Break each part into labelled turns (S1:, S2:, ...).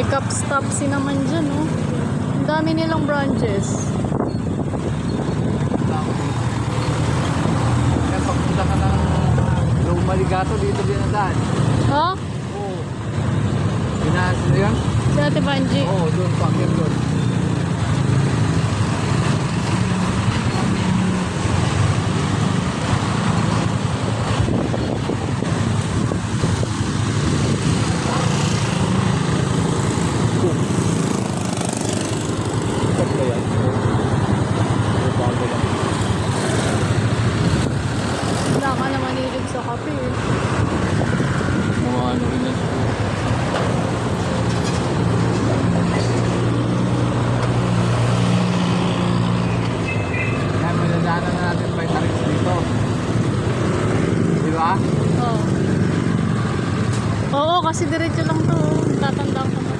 S1: May cups tapsi naman dyan, oh. Ang dami nilang branches.
S2: Kaya pagpunta ka ng Long Maligato, dito din ang daan.
S1: Oh,
S2: Oo. Binaas mo yan?
S1: si Ate Banji.
S2: Oo, doon pa, yun doon.
S1: Wala ka naman hilig sa kape, eh.
S2: Mga ano rin yan. Yan, malalanan na natin by Tarix dito. Di ba?
S1: Oo. Oo, kasi diretso lang to. oh. Tatandaan ko na.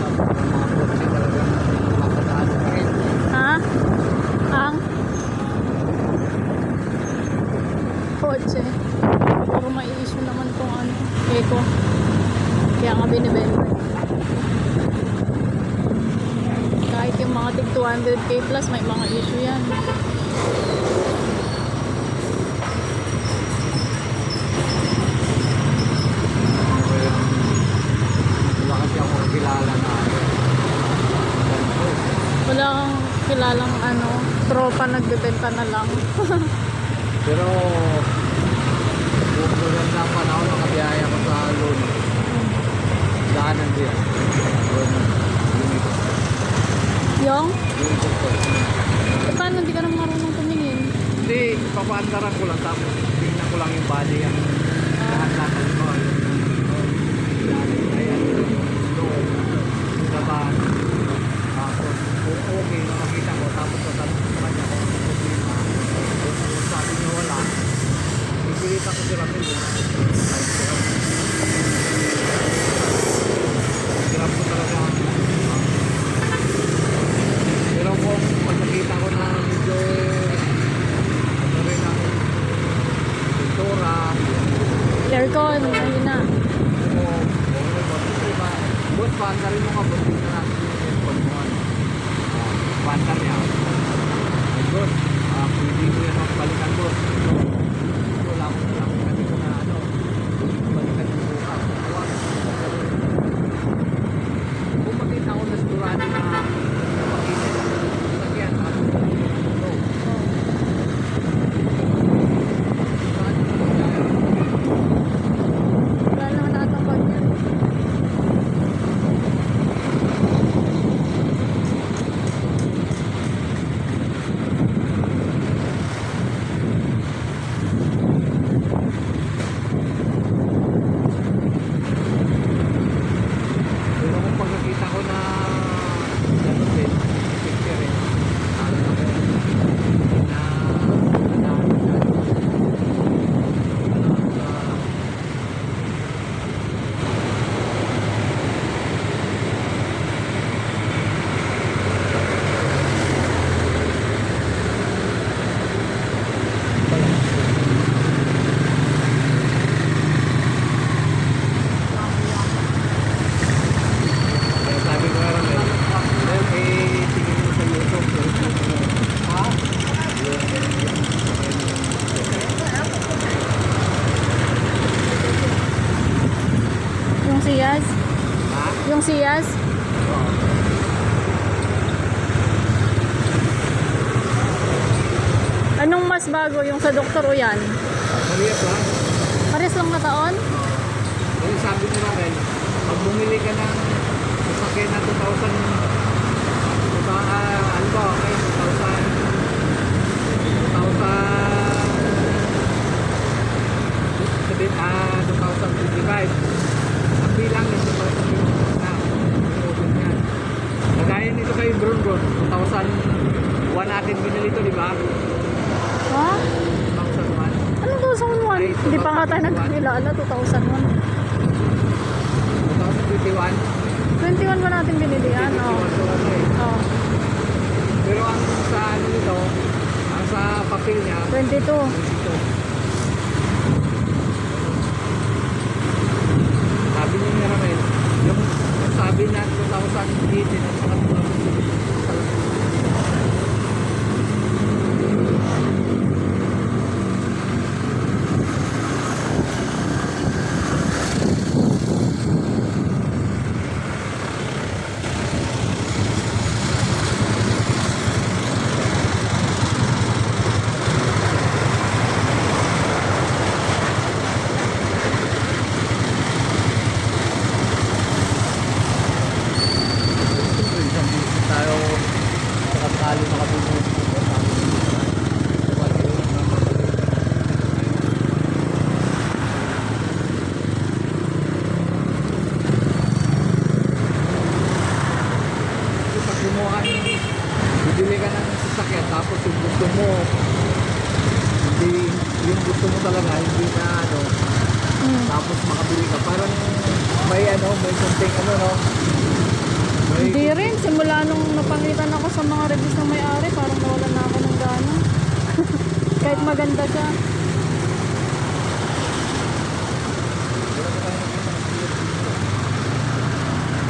S2: Mga kotse talagang makadaan pa rin.
S1: Ha? Ang? Kotse. Puro may issue naman tong ano. Eko. Kaya nga binibenta. Kahit yung mga tig 200k plus, may mga issue yan.
S2: Wala kasi ako kilala na.
S1: Wala kang kilalang ano, tropa nagbebenta na lang.
S2: Pero kung maganda panahon, nakabiyaya ko sa Luna. Daanan din.
S1: Yung? Eh, paano hindi ka naman marunong tumingin?
S2: Hindi, papaandaran ko lang tapos tingnan ko lang yung body ang lahat-lahat ko. Ayan, loob, laban. Tapos, okay, nakakita ko, tapos tatanong ko kanya kung ano sabi niya wala, ipilita ko si Ramil. Hirap Rin mo boss. Tingnan natin yung aircon mo. ano. Ah, Paanda niya. Ay, boss. Ah, pwede mo yan magpalitan, boss. Wala ko na lang kasi ko na ano. Balikan yung bukas. Tawag. Kung makita ko na sigurado na makita yung sakyan, ano, no. Saan yung mangyayari?
S1: Wala naman nakatapag yan.
S2: Pero kung pagkakita ko na gano'n din, picture eh, ano na ko, na na Kaya sabi ko nga rin, well, eh, tingin mo sa YouTube. Ha?
S1: Yung siyas?
S2: Ha?
S1: Yung siyas?
S2: Oo.
S1: Anong mas bago? Yung sa doktor o yan?
S2: Maliit lang.
S1: Pares lang na taon?
S2: Kaya sabi ko nga rin, pag bumili ka ng sasakyan na 2,000, 2,000, ah, ano ba, okay, 2,000, 2,000, sabi, ah, 2,025. Ang bilang yung 2,025 na, yung order niya. Kagaya nito kay Bron Bron, 2,001 natin binili ito, di ba?
S1: Ha?
S2: 2,001.
S1: Anong 2001? Hindi pa nga tayo nagkakilala, 2001.
S2: 2021.
S1: 21 ba natin binili yan? Oo.
S2: 21 to ano eh.
S1: Oh.
S2: Pero ang sa ano nito, ang sa papel niya,
S1: 22.
S2: ito. Sabi niya nga naman, yung, yung sabi na 2018 at saka pag gumawa ng bibili ka ng sasakyan tapos yung gusto mo hindi yung gusto mo talaga hindi na ano
S1: Hmm.
S2: tapos makabili ka parang may ano may konting ano no may
S1: Hindi rin. Simula nung napangitan ako sa mga reviews ng may-ari, parang nawala na ako ng gana. Kahit maganda siya.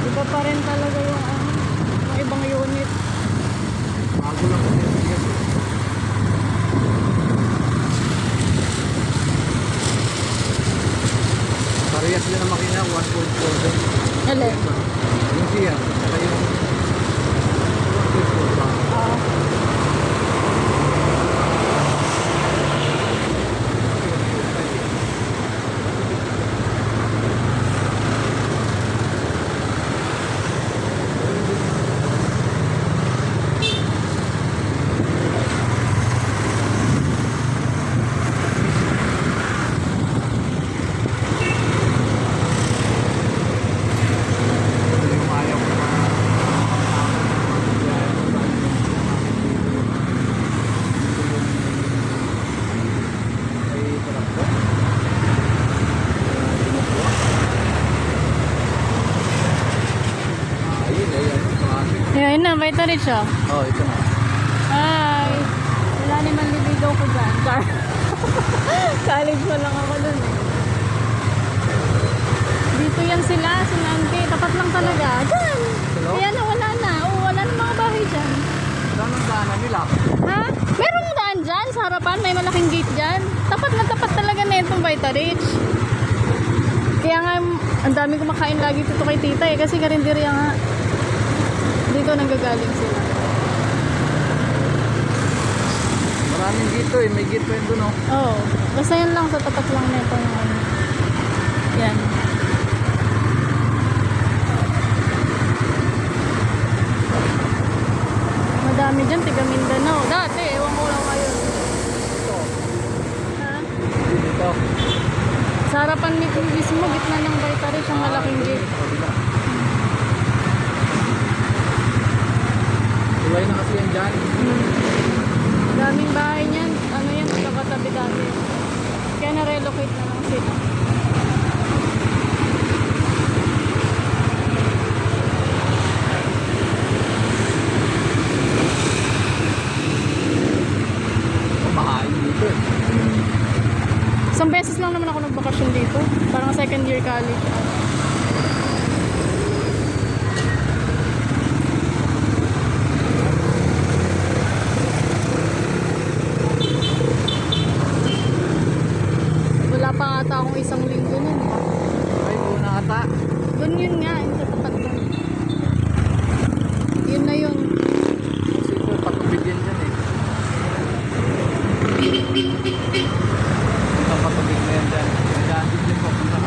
S1: Iba pa rin talaga yung ano, yung ibang unit.
S2: bago lang kasi yung bigas eh. Parehas din ang makina, 1.4 din.
S1: Alin?
S2: Yung siya, saka yung 1.4 ba?
S1: Ah,
S2: Yung ayaw ko na Ay, sarap ko. Ah, yun, ayun, klase.
S1: Ayun na, may tarit siya.
S2: Oh, ito na.
S1: Hi! Wala naman libigaw ko dyan. Char. College pa lang ako dun eh. Dito yan sila, si Nanti. Tapat lang talaga. Dyan!
S2: Hello?
S1: Kaya na, wala na. Oo, wala na mga bahay dyan.
S2: Saan ang daanan nila?
S1: Ha? Meron na daan dyan sa harapan. May malaking gate dyan. Tapat na tapat talaga na itong Vita Rich. Kaya nga, ang dami kumakain lagi dito kay tita eh. Kasi karinderya nga. Dito nanggagaling sila.
S2: Maraming dito eh. May gate pa yun dun oh.
S1: Oo. Basta yan lang sa tapat lang nito yung ano. Yan. Madami dyan, tiga Mindanao. Dati, ewan ko lang ngayon.
S2: Ito.
S1: Ha?
S2: Dito.
S1: Sa harapan mi- mismo, gitna ng Baitari, siyang malaking gate.
S2: Tulay na kasi yan dyan.
S1: Hmm. Daming bahay niyan. Ano yan, kakatabi dati. Kaya na-relocate na lang sila.
S2: Eh.
S1: Isang beses lang naman ako nagbakasyon dito. Parang second year college. Ito patubig na yan dyan. Dati din po.